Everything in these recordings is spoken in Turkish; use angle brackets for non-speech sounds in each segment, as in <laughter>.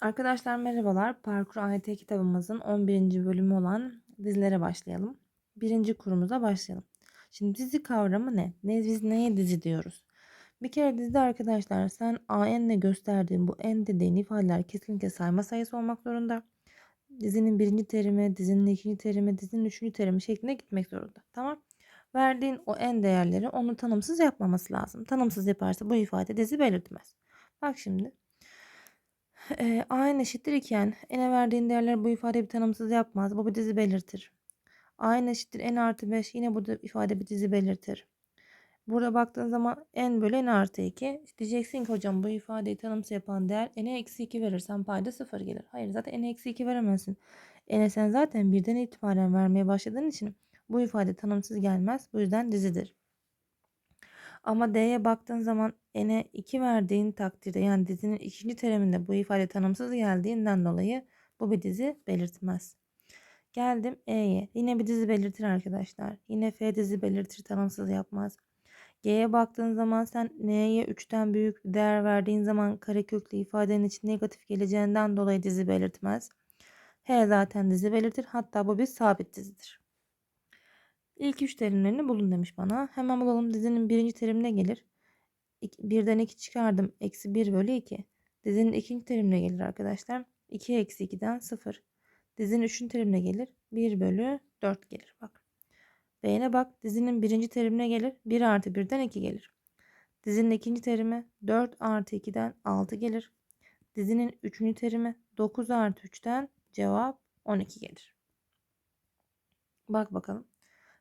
Arkadaşlar merhabalar. Parkur AYT kitabımızın 11. bölümü olan dizilere başlayalım. Birinci kurumuza başlayalım. Şimdi dizi kavramı ne? ne biz neye dizi diyoruz? Bir kere dizide arkadaşlar sen AN ile gösterdiğin bu N dediğin ifadeler kesinlikle sayma sayısı olmak zorunda. Dizinin birinci terimi, dizinin ikinci terimi, dizinin üçüncü terimi şeklinde gitmek zorunda. Tamam. Verdiğin o N değerleri onu tanımsız yapmaması lazım. Tanımsız yaparsa bu ifade dizi belirtmez. Bak şimdi e, a n eşittir iken n'e verdiğin değerler bu ifadeyi bir tanımsız yapmaz. Bu bir dizi belirtir. a n eşittir n artı 5 yine burada ifade bir dizi belirtir. Burada baktığın zaman n bölü n artı 2. Diyeceksin ki hocam bu ifadeyi tanımsız yapan değer n'e eksi 2 verirsen payda 0 gelir. Hayır zaten n'e eksi 2 veremezsin. n'e sen zaten birden itibaren vermeye başladığın için bu ifade tanımsız gelmez. Bu yüzden dizidir. Ama D'ye baktığın zaman n'e 2 verdiğin takdirde yani dizinin ikinci teriminde bu ifade tanımsız geldiğinden dolayı bu bir dizi belirtmez. Geldim E'ye. Yine bir dizi belirtir arkadaşlar. Yine F dizi belirtir tanımsız yapmaz. G'ye baktığın zaman sen N'ye 3'ten büyük bir değer verdiğin zaman kareköklü ifadenin için negatif geleceğinden dolayı dizi belirtmez. H zaten dizi belirtir. Hatta bu bir sabit dizidir. İlk üç terimlerini bulun demiş bana. Hemen bulalım. Dizinin birinci terimine gelir. Birden 2 çıkardım. Eksi 1 bölü 2. Dizinin ikinci terimine gelir arkadaşlar. 2 eksi 2'den 0. Dizinin üçüncü terimine gelir. 1 bölü 4 gelir. Bak. B'ne bak. Dizinin birinci terimine gelir. 1 artı 1'den 2 gelir. Dizinin ikinci terimi 4 artı 2'den 6 gelir. Dizinin üçüncü terimi 9 artı 3'ten cevap 12 gelir. Bak bakalım.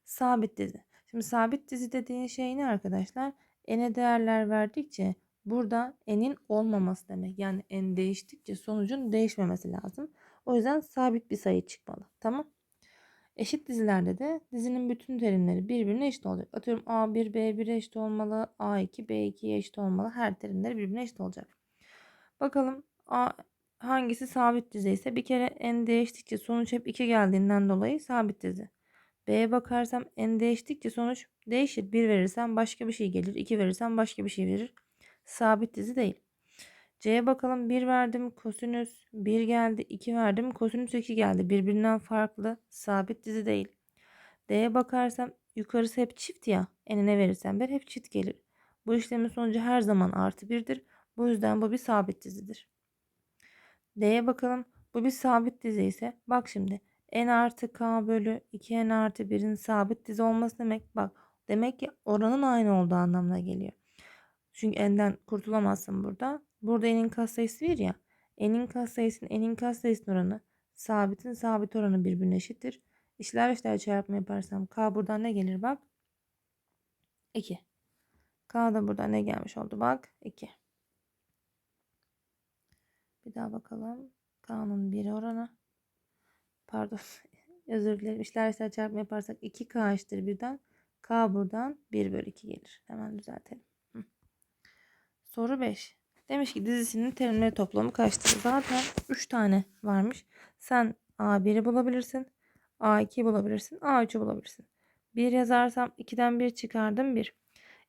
Sabit dizi. Şimdi sabit dizi dediğin şey ne arkadaşlar? N'e değerler verdikçe burada n'in olmaması demek. Yani n değiştikçe sonucun değişmemesi lazım. O yüzden sabit bir sayı çıkmalı. Tamam. Eşit dizilerde de dizinin bütün terimleri birbirine eşit oluyor. Atıyorum A1 B1 eşit olmalı. A2 B2'ye eşit olmalı. Her terimleri birbirine eşit olacak. Bakalım A hangisi sabit dizi ise bir kere n değiştikçe sonuç hep 2 geldiğinden dolayı sabit dizi. B'ye bakarsam n değiştikçe sonuç değişir. 1 verirsem başka bir şey gelir. 2 verirsem başka bir şey verir. Sabit dizi değil. C'ye bakalım 1 verdim kosinüs 1 geldi 2 verdim kosinüs 2 geldi. Birbirinden farklı sabit dizi değil. D'ye bakarsam yukarısı hep çift ya. N'ine verirsem 1 hep çift gelir. Bu işlemin sonucu her zaman artı 1'dir. Bu yüzden bu bir sabit dizidir. D'ye bakalım. Bu bir sabit dizi ise bak şimdi n artı k bölü 2n artı 1'in sabit dizi olması demek bak demek ki oranın aynı olduğu anlamına geliyor. Çünkü n'den kurtulamazsın burada. Burada n'in katsayısı 1 ya. n'in katsayısının n'in katsayısının oranı sabitin sabit oranı birbirine eşittir. İşler işler çarpma yaparsam k buradan ne gelir bak. 2. K da burada ne gelmiş oldu bak 2. Bir daha bakalım. K'nın 1 oranı pardon <laughs> özür dilerim işler çarpma yaparsak 2k eşittir birden k buradan 1 bölü 2 gelir. Hemen düzeltelim. Soru 5. Demiş ki dizisinin terimleri toplamı kaçtır? Zaten 3 tane varmış. Sen A1'i bulabilirsin. A2'yi bulabilirsin. A3'ü bulabilirsin. 1 yazarsam 2'den 1 çıkardım 1.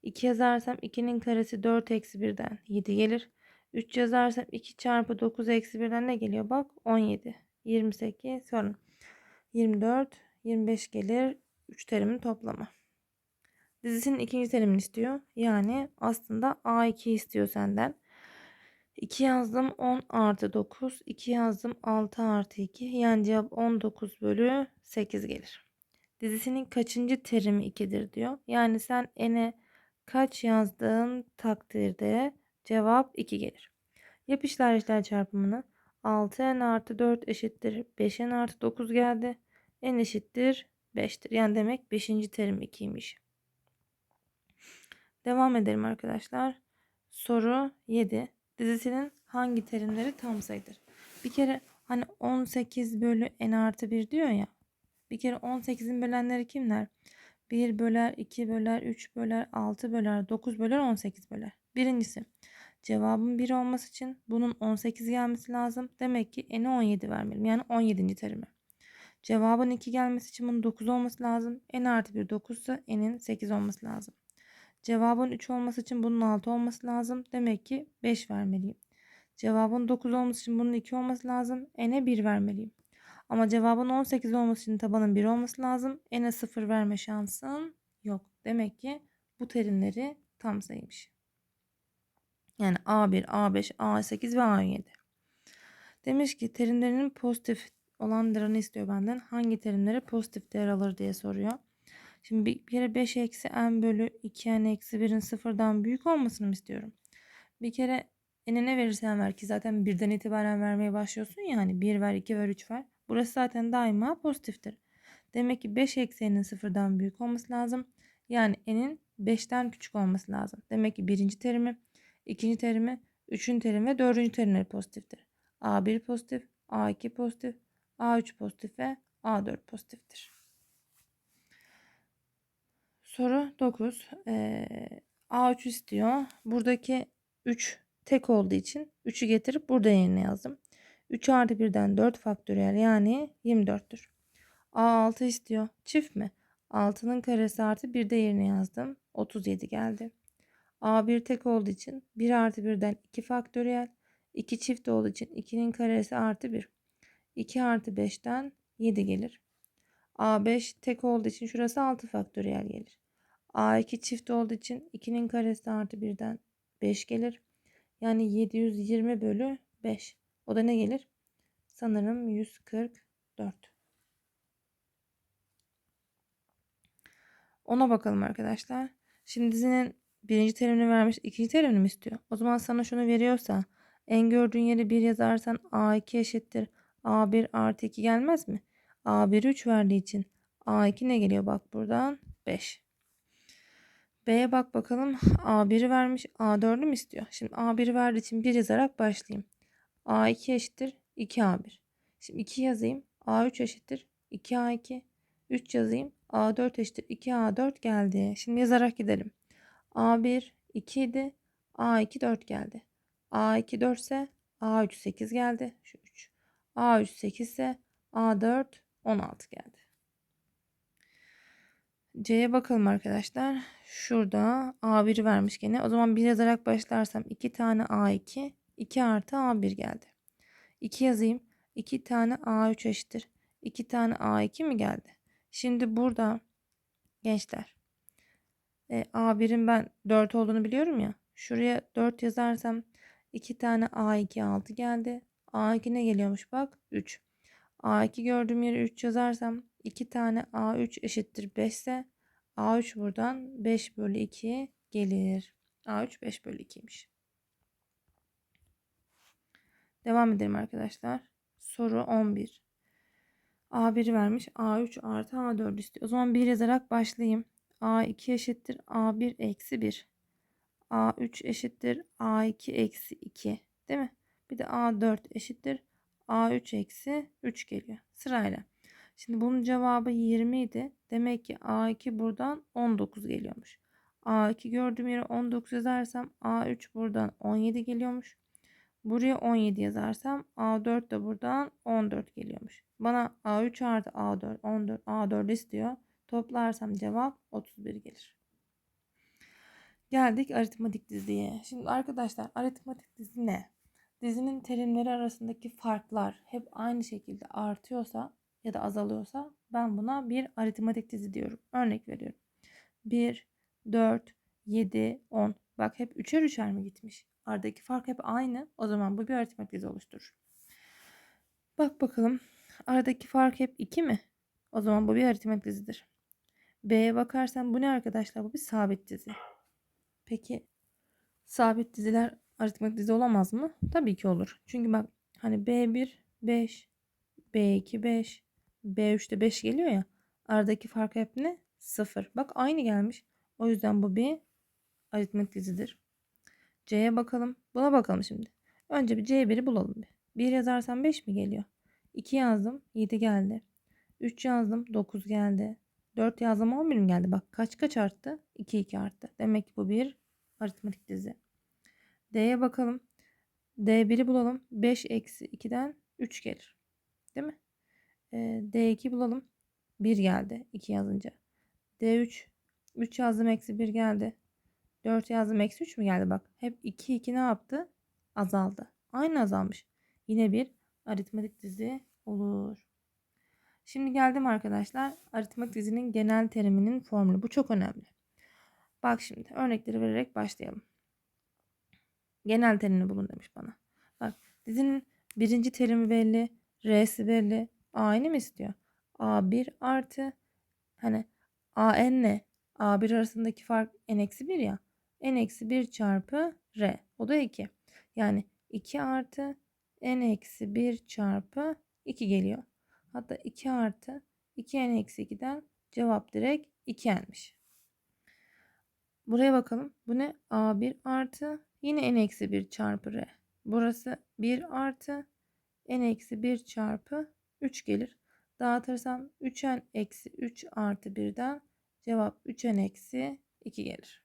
2 yazarsam 2'nin karesi 4 eksi 1'den 7 gelir. 3 yazarsam 2 çarpı 9 eksi 1'den ne geliyor? Bak 17. 28 sonra 24 25 gelir 3 terimin toplamı. Dizisinin ikinci terimini istiyor. Yani aslında A2 istiyor senden. 2 yazdım 10 artı 9. 2 yazdım 6 artı 2. Yani cevap 19 bölü 8 gelir. Dizisinin kaçıncı terimi 2'dir diyor. Yani sen n'e kaç yazdığın takdirde cevap 2 gelir. Yap işler çarpımını. 6n artı 4 eşittir 5n artı 9 geldi. n eşittir 5'tir. Yani demek 5. terim 2'ymiş. Devam edelim arkadaşlar. Soru 7. Dizisinin hangi terimleri tam sayıdır? Bir kere hani 18 bölü n artı 1 diyor ya. Bir kere 18'in bölenleri kimler? 1 böler, 2 böler, 3 böler, 6 böler, 9 böler, 18 böler. Birincisi Cevabın 1 olması için bunun 18 gelmesi lazım. Demek ki n'e 17 vermeliyim. Yani 17. terimi. Cevabın 2 gelmesi için bunun 9 olması lazım. n artı 1 9 ise n'in 8 olması lazım. Cevabın 3 olması için bunun 6 olması lazım. Demek ki 5 vermeliyim. Cevabın 9 olması için bunun 2 olması lazım. N'e 1 vermeliyim. Ama cevabın 18 olması için tabanın 1 olması lazım. N'e 0 verme şansım yok. Demek ki bu terimleri tam sayıymış. Yani A1, A5, A8 ve A7. Demiş ki terimlerinin pozitif olan değerini istiyor benden. Hangi terimleri pozitif değer alır diye soruyor. Şimdi bir, kere 5 eksi n bölü 2n eksi 1'in sıfırdan büyük olmasını mı istiyorum? Bir kere n'e ne verirsen ver ki zaten birden itibaren vermeye başlıyorsun ya hani 1 ver 2 ver 3 ver. Burası zaten daima pozitiftir. Demek ki 5 eksi n'in sıfırdan büyük olması lazım. Yani n'in 5'ten küçük olması lazım. Demek ki birinci terimi, ikinci terimi, üçüncü terim ve dördüncü terimleri pozitiftir. A1 pozitif, A2 pozitif, A3 pozitif ve A4 pozitiftir. Soru 9. Ee, A3 istiyor. Buradaki 3 tek olduğu için 3'ü getirip burada yerine yazdım. 3 artı 1'den 4 faktöriyel yani 24'tür. A6 istiyor. Çift mi? 6'nın karesi artı 1 de yerine yazdım. 37 geldi. A1 tek olduğu için 1 artı 1'den 2 faktöriyel. 2 çift olduğu için 2'nin karesi artı 1. 2 artı 5'ten 7 gelir. A5 tek olduğu için şurası 6 faktöriyel gelir. A2 çift olduğu için 2'nin karesi artı 1'den 5 gelir. Yani 720 bölü 5. O da ne gelir? Sanırım 144. Ona bakalım arkadaşlar. Şimdi dizinin birinci terimini vermiş, ikinci terimini mi istiyor? O zaman sana şunu veriyorsa en gördüğün yeri 1 yazarsan A2 eşittir. A1 artı 2 gelmez mi? A1 3 verdiği için A2 ne geliyor bak buradan? 5. B'ye bak bakalım. A1'i vermiş. A4'ü mü istiyor? Şimdi A1'i verdiği için 1 yazarak başlayayım. A2 eşittir 2A1. Şimdi 2 yazayım. A3 eşittir 2A2. 3 yazayım. A4 eşittir 2A4 geldi. Şimdi yazarak gidelim. A1 2 idi. A2 4 geldi. A2 4 ise A3 8 geldi. Şu 3. A3 8 ise A4 16 geldi. C'ye bakalım arkadaşlar. Şurada A1 vermiş gene. O zaman 1 yazarak başlarsam 2 tane A2, 2 artı A1 geldi. 2 yazayım. 2 tane A3 eşittir. 2 tane A2 mi geldi? Şimdi burada gençler e, A1'in ben 4 olduğunu biliyorum ya. Şuraya 4 yazarsam 2 tane A2 6 geldi. A2 ne geliyormuş bak 3. A2 gördüğüm yere 3 yazarsam 2 tane A3 eşittir 5 ise A3 buradan 5 bölü 2 gelir. A3 5 bölü 2'ymiş. Devam edelim arkadaşlar. Soru 11. A1 vermiş. A3 artı A4 istiyor. O zaman 1 yazarak başlayayım. A2 eşittir A1 eksi 1. A3 eşittir A2 eksi 2. Değil mi? Bir de A4 eşittir A3 eksi 3 geliyor. Sırayla. Şimdi bunun cevabı 20 idi. Demek ki A2 buradan 19 geliyormuş. A2 gördüğüm yere 19 yazarsam A3 buradan 17 geliyormuş. Buraya 17 yazarsam A4 de buradan 14 geliyormuş. Bana A3 artı A4 14 A4 istiyor. Toplarsam cevap 31 gelir. Geldik aritmatik diziye. Şimdi arkadaşlar aritmatik dizi ne? Dizinin terimleri arasındaki farklar hep aynı şekilde artıyorsa ya da azalıyorsa ben buna bir aritmatik dizi diyorum. Örnek veriyorum. 1, 4, 7, 10. Bak hep üçer üçer mi gitmiş? Aradaki fark hep aynı. O zaman bu bir aritmatik dizi oluşturur. Bak bakalım. Aradaki fark hep 2 mi? O zaman bu bir aritmatik dizidir. B'ye bakarsan bu ne arkadaşlar? Bu bir sabit dizi. Peki sabit diziler aritmatik dizi olamaz mı? Tabii ki olur. Çünkü bak hani B1 5, B2 5, B3'te 5 geliyor ya. Aradaki fark hep ne? 0. Bak aynı gelmiş. O yüzden bu bir aritmetik dizidir. C'ye bakalım. Buna bakalım şimdi. Önce bir C1'i bulalım bir. 1 yazarsam 5 mi geliyor? 2 yazdım 7 geldi. 3 yazdım 9 geldi. 4 yazdım 11 mi geldi? Bak kaç kaç arttı? 2 2 arttı. Demek ki bu bir aritmetik dizi. D'ye bakalım. D1'i bulalım. 5 eksi 2'den 3 gelir. Değil mi? Ee, D2 bulalım. 1 geldi 2 yazınca. D3 3 yazdım eksi 1 geldi. 4 yazdım eksi 3 mü geldi bak. Hep 2 2 ne yaptı? Azaldı. Aynı azalmış. Yine bir aritmetik dizi olur. Şimdi geldim arkadaşlar aritmetik dizinin genel teriminin formülü. Bu çok önemli. Bak şimdi örnekleri vererek başlayalım. Genel terimini bulun demiş bana. Bak dizinin birinci terimi belli. R'si belli. A'nı mı istiyor? A1 artı hani AN ne? A1 arasındaki fark n-1 ya. n-1 çarpı R. O da 2. Yani 2 artı n-1 çarpı 2 geliyor. Hatta 2 artı 2n-2'den cevap direkt 2n'miş. Buraya bakalım. Bu ne? A1 artı yine n-1 çarpı R. Burası 1 artı n-1 çarpı 3 gelir. Dağıtırsam 3n eksi 3 artı 1'den cevap 3n eksi 2 gelir.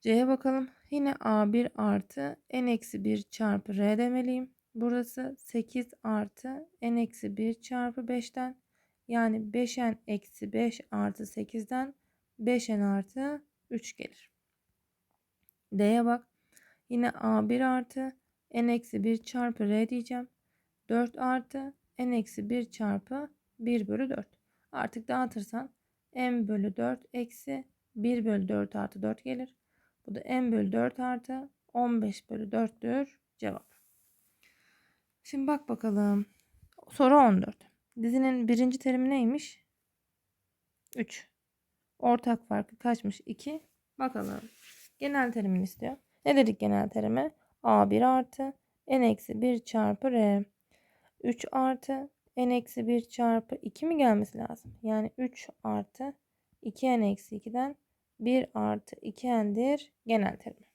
C'ye bakalım. Yine A1 artı n eksi 1 çarpı R demeliyim. Burası 8 artı n eksi 1 çarpı 5'ten yani 5n eksi 5 artı 8'den 5n artı 3 gelir. D'ye bak. Yine A1 artı n eksi 1 çarpı R diyeceğim. 4 artı n eksi 1 çarpı 1 bölü 4. Artık dağıtırsan m bölü 4 eksi 1 bölü 4 artı 4 gelir. Bu da m bölü 4 artı 15 bölü 4'tür cevap. Şimdi bak bakalım. Soru 14. Dizinin birinci terimi neymiş? 3. Ortak farkı kaçmış? 2. Bakalım. Genel terimini istiyor. Ne dedik genel terime? A1 artı n eksi 1 çarpı R. 3 artı n eksi 1 çarpı 2 mi gelmesi lazım? Yani 3 artı 2n eksi 2'den 1 artı 2n'dir genel terimi.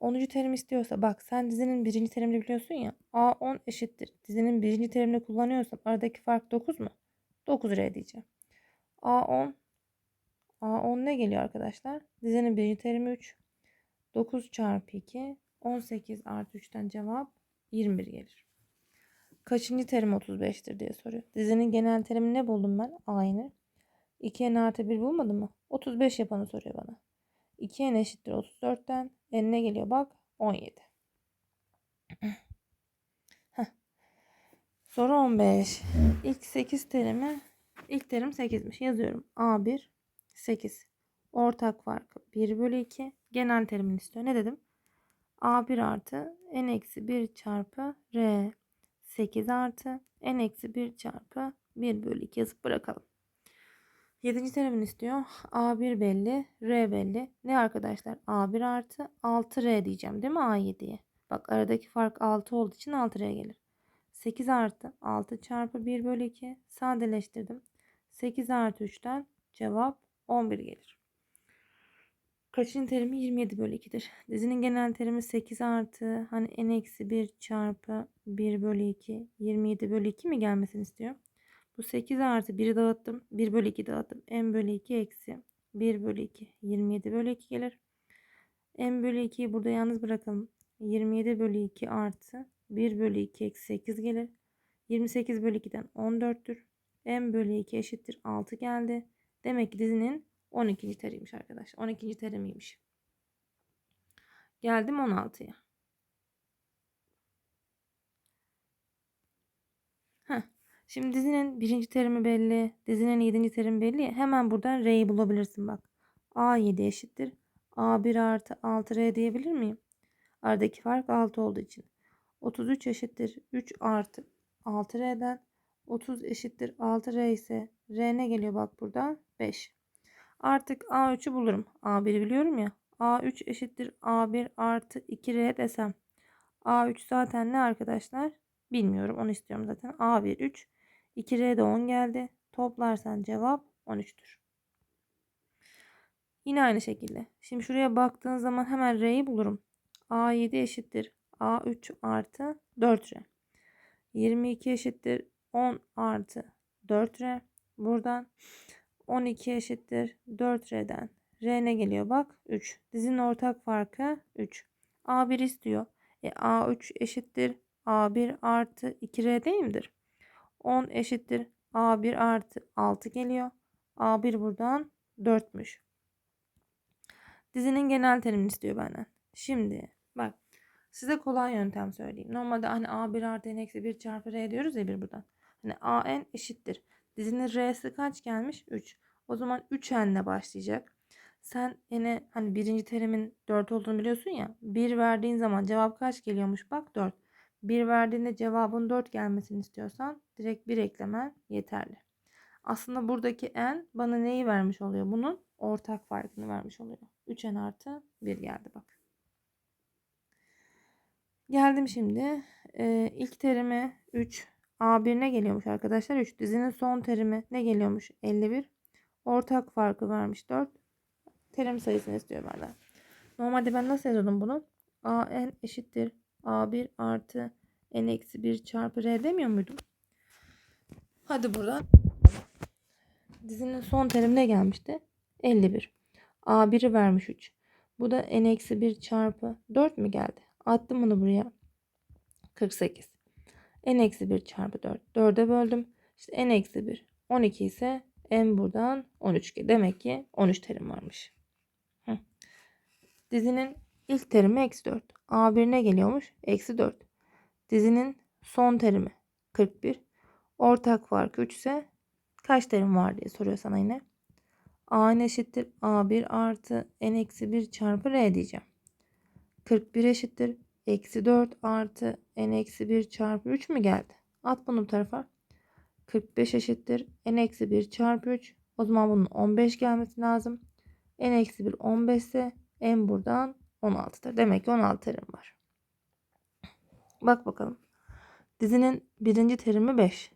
10. terim istiyorsa bak sen dizinin birinci terimini biliyorsun ya. A10 eşittir. Dizinin birinci terimini kullanıyorsam aradaki fark 9 mu? 9R diyeceğim. A10 A10 ne geliyor arkadaşlar? Dizinin birinci terimi 3. 9 çarpı 2 18 artı 3'ten cevap 21 gelir. Kaçıncı terim 35'tir diye soruyor. Dizinin genel terimi ne buldum ben? Aynı. 2n artı 1 bulmadım mı? 35 yapanı soruyor bana. 2n eşittir 34'ten. Ne geliyor bak? 17. <clears throat> Heh. Soru 15. İlk 8 terimi ilk terim 8'miş. Yazıyorum. A1 8. Ortak farkı 1 bölü 2. Genel terimini istiyor. Ne dedim? A1 artı n eksi 1 çarpı R 8 artı n eksi 1 çarpı 1 bölü 2 yazıp bırakalım. 7. terimini istiyor. A1 belli, R belli. Ne arkadaşlar? A1 artı 6R diyeceğim değil mi A7'ye? Bak aradaki fark 6 olduğu için 6R gelir. 8 artı 6 çarpı 1 bölü 2 sadeleştirdim. 8 artı 3'ten cevap 11 gelir. Kaçıncı terimi 27 bölü 2'dir. Dizinin genel terimi 8 artı hani n eksi 1 çarpı 1 bölü 2 27 bölü 2 mi gelmesini istiyor? Bu 8 artı 1'i dağıttım. 1 bölü 2 dağıttım. n bölü 2 eksi 1 bölü 2 27 bölü 2 gelir. n bölü 2'yi burada yalnız bırakalım. 27 bölü 2 artı 1 bölü 2 eksi 8 gelir. 28 bölü 2'den 14'tür. n bölü 2 eşittir 6 geldi. Demek ki dizinin 12. teriymiş arkadaşlar. 12. terimiymiş. Geldim 16'ya. Heh. Şimdi dizinin birinci terimi belli. Dizinin 7. terimi belli. Hemen buradan R'yi bulabilirsin bak. A7 eşittir. A1 artı 6R diyebilir miyim? Aradaki fark 6 olduğu için. 33 eşittir 3 artı 6R'den. 30 eşittir 6R ise R ne geliyor bak burada? 5. Artık A3'ü bulurum. A1'i biliyorum ya. A3 eşittir A1 artı 2R desem. A3 zaten ne arkadaşlar? Bilmiyorum. Onu istiyorum zaten. A1 3. 2R de 10 geldi. Toplarsan cevap 13'tür. Yine aynı şekilde. Şimdi şuraya baktığın zaman hemen R'yi bulurum. A7 eşittir. A3 artı 4R. 22 eşittir 10 artı 4R. Buradan 12 eşittir 4R'den. R ne geliyor bak 3. Dizinin ortak farkı 3. A1 istiyor. E, A3 eşittir A1 artı 2R değil midir? 10 eşittir A1 artı 6 geliyor. A1 buradan 4'müş. Dizinin genel terimini istiyor benden. Şimdi bak Size kolay yöntem söyleyeyim. Normalde hani A1 artı N eksi 1 çarpı R diyoruz ya bir buradan. Hani AN eşittir. Dizinin R'si kaç gelmiş? 3. O zaman 3N'le başlayacak. Sen yine hani birinci terimin 4 olduğunu biliyorsun ya. 1 verdiğin zaman cevap kaç geliyormuş? Bak 4. 1 verdiğinde cevabın 4 gelmesini istiyorsan direkt 1 eklemen yeterli. Aslında buradaki n bana neyi vermiş oluyor? Bunun ortak farkını vermiş oluyor. 3n artı 1 geldi bak. Geldim şimdi. Ee, ilk terimi 3. A1 ne geliyormuş arkadaşlar? 3. Dizinin son terimi ne geliyormuş? 51. Ortak farkı vermiş 4. Terim sayısını istiyor benden. Normalde ben nasıl yazıyordum bunu? AN eşittir. A1 artı N eksi 1 çarpı R demiyor muydum? Hadi buradan. Dizinin son terimi ne gelmişti? 51. A1'i vermiş 3. Bu da N eksi 1 çarpı 4 mü geldi? Attım bunu buraya. 48. N eksi 1 çarpı 4. 4'e böldüm. İşte N eksi 1. 12 ise N buradan 13. Demek ki 13 terim varmış. Dizinin ilk terimi eksi 4. A1 ne geliyormuş? Eksi 4. Dizinin son terimi 41. Ortak farkı 3 ise kaç terim var diye soruyor sana yine. A eşittir A1 artı N eksi 1 çarpı R diyeceğim. 41 eşittir Eksi 4 artı n eksi 1 çarpı 3 mü geldi? At bunu bu tarafa. 45 eşittir. n eksi 1 çarpı 3. O zaman bunun 15 gelmesi lazım. n eksi 1 15 ise n buradan 16'dır. Demek ki 16 terim var. Bak bakalım. Dizinin birinci terimi 5.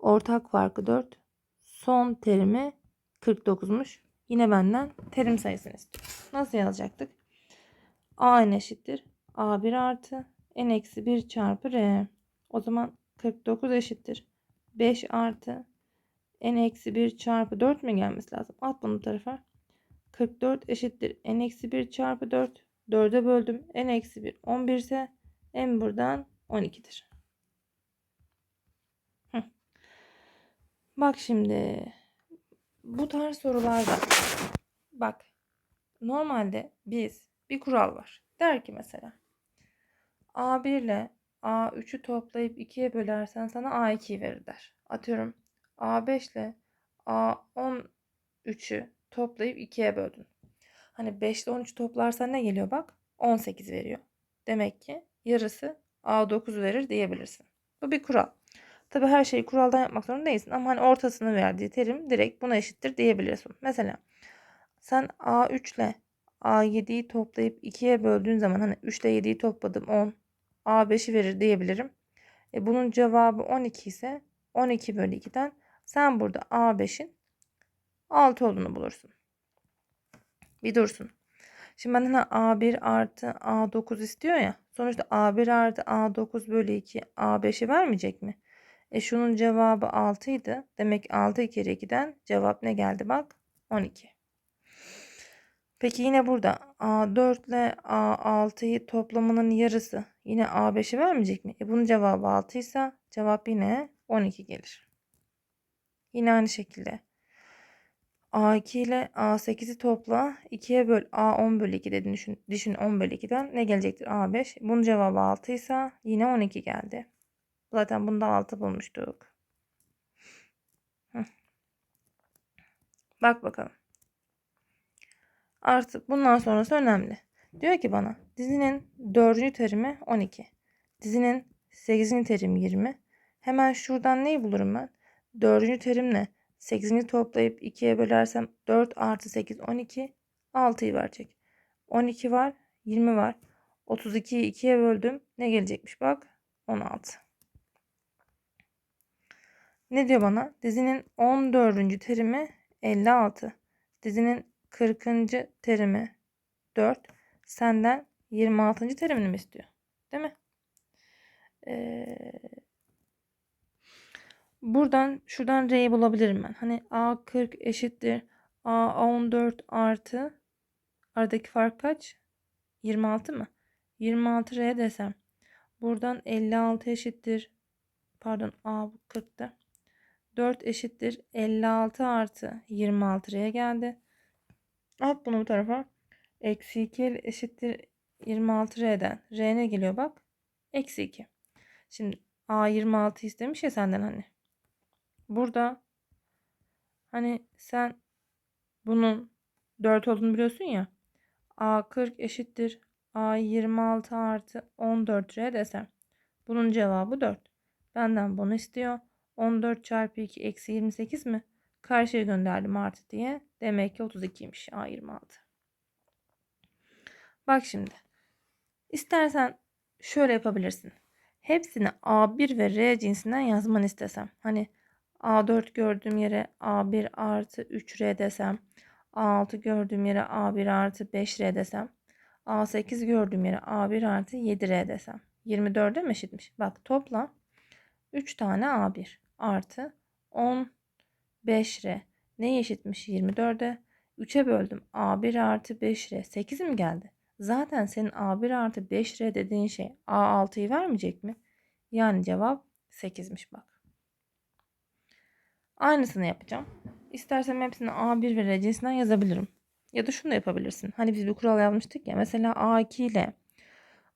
Ortak farkı 4. Son terimi 49'muş. Yine benden terim sayısını istiyor. Nasıl yazacaktık? A n eşittir. A1 artı n eksi 1 çarpı R. O zaman 49 eşittir. 5 artı n eksi 1 çarpı 4 mi gelmesi lazım? At bunu bu tarafa. 44 eşittir. n eksi 1 çarpı 4. 4'e böldüm. n eksi 1 11 ise n buradan 12'dir. Bak şimdi bu tarz sorularda bak normalde biz bir kural var. Der ki mesela A1 ile A3'ü toplayıp 2'ye bölersen sana A2'yi verir der. Atıyorum A5 ile A13'ü toplayıp 2'ye böldün. Hani 5 ile 13 toplarsan ne geliyor bak? 18 veriyor. Demek ki yarısı A9 verir diyebilirsin. Bu bir kural. Tabi her şeyi kuraldan yapmak zorunda değilsin ama hani ortasını verdiği terim direkt buna eşittir diyebilirsin. Mesela sen A3 ile A7'yi toplayıp 2'ye böldüğün zaman hani 3 ile 7'yi topladım 10. A5'i verir diyebilirim. E bunun cevabı 12 ise 12 bölü 2'den sen burada A5'in 6 olduğunu bulursun. Bir dursun. Şimdi benden A1 artı A9 istiyor ya. Sonuçta A1 artı A9 bölü 2 A5'i vermeyecek mi? E şunun cevabı 6 idi. Demek 6 kere 2'den cevap ne geldi bak? 12. Peki yine burada A4 ile A6'yı toplamının yarısı yine A5'i vermeyecek mi? E bunun cevabı 6 ise cevap yine 12 gelir. Yine aynı şekilde A2 ile A8'i topla 2'ye böl A10 bölü 2 dedin düşün, düşün 10 bölü 2'den ne gelecektir A5? Bunun cevabı 6 ise yine 12 geldi. Zaten bunda 6 bulmuştuk. Bak bakalım. Artık bundan sonrası önemli. Diyor ki bana dizinin 4. terimi 12. Dizinin 8. terimi 20. Hemen şuradan neyi bulurum ben? 4. terimle 8'ini toplayıp 2'ye bölersem 4 artı 8 12. 6'yı verecek. 12 var 20 var. 32'yi 2'ye böldüm. Ne gelecekmiş bak 16. Ne diyor bana? Dizinin 14. terimi 56. Dizinin 40. terimi 4. Senden 26. terimini mi istiyor? Değil mi? Ee, buradan şuradan R'yi bulabilirim ben. Hani A40 eşittir A14 artı aradaki fark kaç? 26 mı? 26 R desem. Buradan 56 eşittir. Pardon A 40'ta. 4 eşittir 56 artı 26 R'ye geldi. At bunu bu tarafa. Eksi 2 eşittir 26R'den R ne geliyor bak? Eksi 2. Şimdi A 26 istemiş ya senden hani. Burada hani sen bunun 4 olduğunu biliyorsun ya. A 40 eşittir. A 26 artı 14R desem. Bunun cevabı 4. Benden bunu istiyor. 14 çarpı 2 eksi 28 mi? Karşıya gönderdim artı diye. Demek ki 32'ymiş A26. Bak şimdi. İstersen şöyle yapabilirsin. Hepsini A1 ve R cinsinden yazmanı istesem. Hani A4 gördüğüm yere A1 artı 3R desem. A6 gördüğüm yere A1 artı 5R desem. A8 gördüğüm yere A1 artı 7R desem. 24'e mi eşitmiş? Bak topla 3 tane A1 artı 15R. Neye eşitmiş 24'e? 3'e böldüm. A1 artı 5R. 8 mi geldi? Zaten senin A1 artı 5R dediğin şey A6'yı vermeyecek mi? Yani cevap 8'miş bak. Aynısını yapacağım. İstersem hepsini A1 ve R cinsinden yazabilirim. Ya da şunu da yapabilirsin. Hani biz bir kural yazmıştık ya. Mesela A2 ile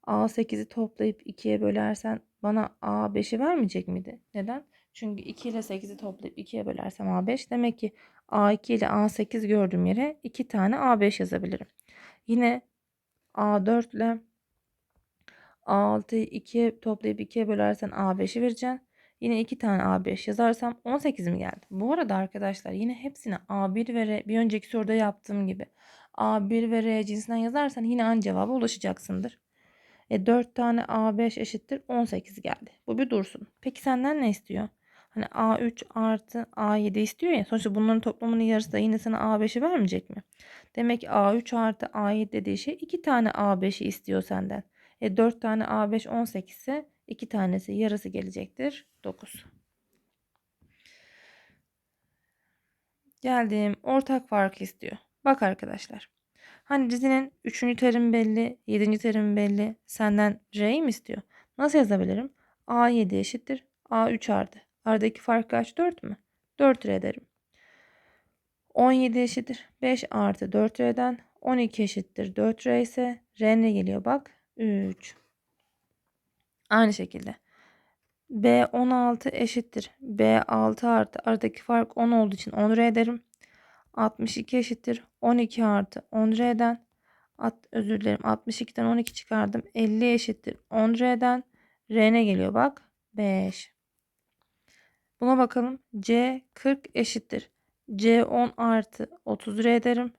A8'i toplayıp 2'ye bölersen bana A5'i vermeyecek miydi? Neden? Çünkü 2 ile 8'i toplayıp 2'ye bölersem A5. Demek ki A2 ile A8 gördüğüm yere 2 tane A5 yazabilirim. Yine A4 ile A6'yı 2'ye toplayıp 2'ye bölersen A5'i vereceksin. Yine 2 tane A5 yazarsam 18 mi geldi? Bu arada arkadaşlar yine hepsini A1 ve R bir önceki soruda yaptığım gibi A1 ve R cinsinden yazarsan yine aynı cevaba ulaşacaksındır. E 4 tane A5 eşittir 18 geldi. Bu bir dursun. Peki senden ne istiyor? Hani A3 artı A7 istiyor ya. Sonuçta bunların toplamının yarısı da yine sana A5'i vermeyecek mi? Demek ki A3 artı A7 dediği şey 2 tane A5'i istiyor senden. E 4 tane A5 18 ise 2 tanesi yarısı gelecektir. 9. Geldim. Ortak farkı istiyor. Bak arkadaşlar. Hani dizinin 3. terim belli, 7. terim belli. Senden R'yi mi istiyor? Nasıl yazabilirim? A7 eşittir. A3 artı. Aradaki fark kaç? 4 mü? 4 R derim. 17 eşittir. 5 artı 4 R'den 12 eşittir. 4 R ise R ne geliyor? Bak 3. Aynı şekilde. B16 eşittir. B6 artı aradaki fark 10 olduğu için 10 R derim. 62 eşittir. 12 artı 10 R'den. At, özür dilerim. 62'den 12 çıkardım. 50 eşittir. 10 R'den. R ne geliyor bak? 5. Buna bakalım. C 40 eşittir. C 10 artı 30 R derim.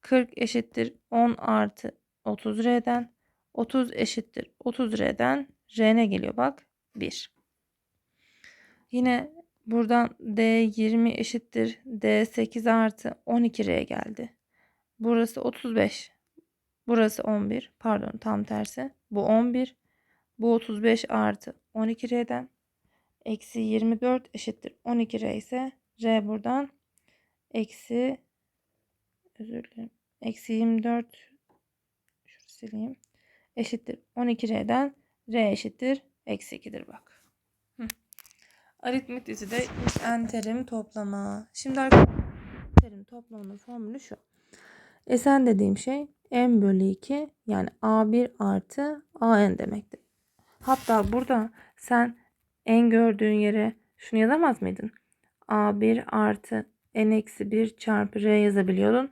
40 eşittir 10 artı 30 R'den. 30 eşittir 30 R'den. R ne geliyor bak? 1. Yine buradan D20 eşittir. D8 artı 12 R geldi. Burası 35. Burası 11. Pardon tam tersi. Bu 11. Bu 35 artı 12 R'den. Eksi 24 eşittir 12 R ise R buradan eksi özür dilerim. Eksi 24 şunu sileyim. Eşittir 12 R'den R eşittir eksi 2'dir bak. Hı. Aritmet dizide en terim toplama. Şimdi arkadaşlar terim toplamanın formülü şu. Esen dediğim şey n bölü 2 yani a1 artı an demektir. Hatta burada sen n gördüğün yere şunu yazamaz mıydın? a1 artı n eksi 1 çarpı r yazabiliyordun.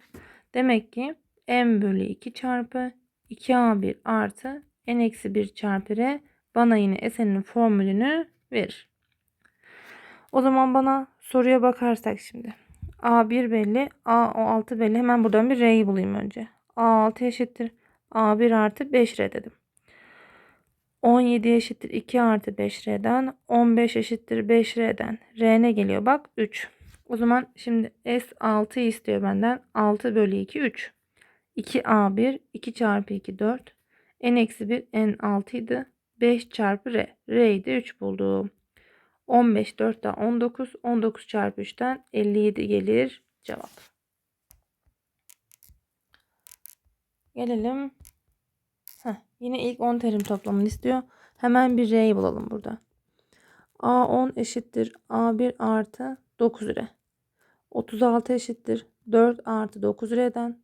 Demek ki n bölü 2 çarpı 2a1 artı n eksi 1 çarpı r bana yine S'nin formülünü verir. O zaman bana soruya bakarsak şimdi. A1 belli, A6 belli. Hemen buradan bir R'yi bulayım önce. A6 eşittir. A1 artı 5R dedim. 17 eşittir 2 artı 5R'den. 15 eşittir 5R'den. R ne geliyor? Bak 3. O zaman şimdi S6 istiyor benden. 6 bölü 2 3. 2A1 2 çarpı 2 4. N eksi 1 N6 idi. 5 çarpı R. R'yi de 3 buldum. 15 4 daha 19. 19 çarpı 3'ten 57 gelir cevap. Gelelim. Yine ilk 10 terim toplamını istiyor. Hemen bir R'yi bulalım burada. A10 eşittir A1 artı 9 R. 36 eşittir 4 artı 9 R'den.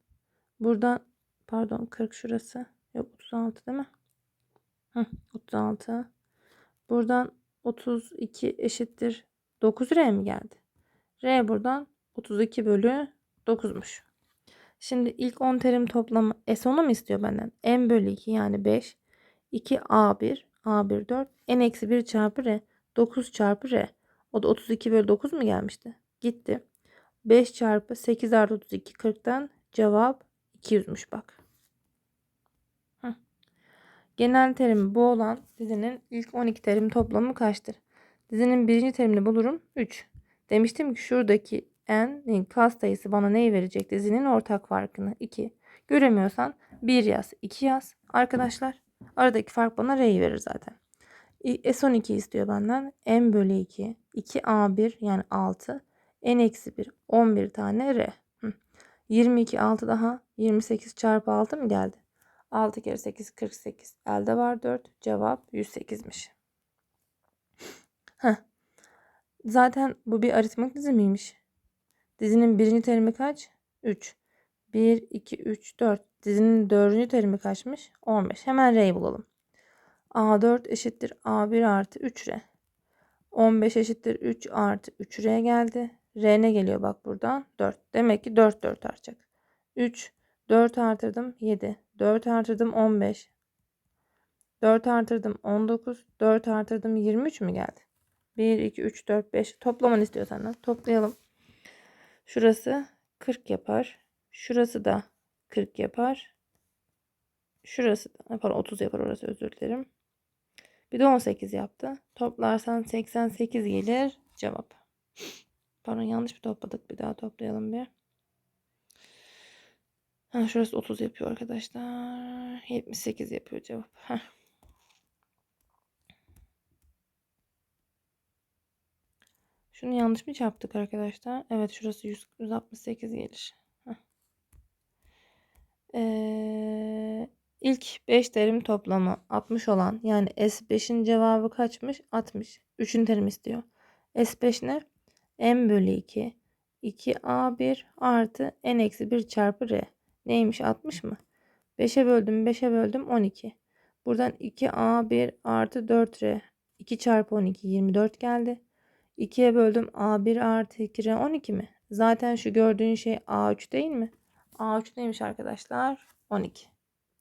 Buradan pardon 40 şurası. Yok 36 değil mi? Hı, 36. Buradan 32 eşittir 9 R mi geldi? R buradan 32 bölü 9'muş. Şimdi ilk 10 terim toplamı S10'u mu istiyor benden? M bölü 2 yani 5. 2 A1, A1 4. N eksi 1 çarpı R. 9 çarpı R. O da 32 bölü 9 mu gelmişti? Gitti. 5 çarpı 8 artı 32 40'tan cevap 200'müş bak. Genel terimi bu olan dizinin ilk 12 terim toplamı kaçtır? Dizinin birinci terimini bulurum 3. Demiştim ki şuradaki n'in katsayısı bana neyi verecek? Dizinin ortak farkını 2. Göremiyorsan 1 yaz 2 yaz arkadaşlar. Aradaki fark bana r'yi verir zaten. S12 istiyor benden. n bölü 2. 2a1 yani 6. n eksi 1. 11 tane r. Hı. 22 6 daha 28 çarpı 6 mı geldi? 6 kere 8 48. Elde var 4. Cevap 108'miş. Heh. Zaten bu bir aritmetik dizi miymiş? Dizinin birinci terimi kaç? 3. 1, 2, 3, 4. Dizinin dördüncü terimi kaçmış? 15. Hemen R'yi bulalım. A4 eşittir A1 artı 3R. 15 eşittir 3 artı 3R geldi. R ne geliyor bak buradan? 4. Demek ki 4 4 artacak. 3 4 artırdım 7. 4 artırdım 15. 4 artırdım 19. 4 artırdım 23 mü geldi? 1, 2, 3, 4, 5. Toplamanı istiyor senden. Toplayalım. Şurası 40 yapar. Şurası da 40 yapar. Şurası pardon 30 yapar orası özür dilerim. Bir de 18 yaptı. Toplarsan 88 gelir cevap. Pardon yanlış bir topladık. Bir daha toplayalım bir. Ha, şurası 30 yapıyor arkadaşlar. 78 yapıyor cevap. Heh. Şunu yanlış mı çarptık arkadaşlar? Evet şurası 100, 168 gelir. Heh. Ee, ilk 5 terim toplamı 60 olan yani S5'in cevabı kaçmış? 60. 3'ün terim istiyor. S5 ne? M bölü 2. 2A1 artı N eksi 1 çarpı R. Neymiş 60 mı? 5'e böldüm 5'e böldüm 12. Buradan 2A1 artı 4R. 2 çarpı 12 24 geldi. 2'ye böldüm A1 artı 2R 12 mi? Zaten şu gördüğün şey A3 değil mi? A3 neymiş arkadaşlar? 12.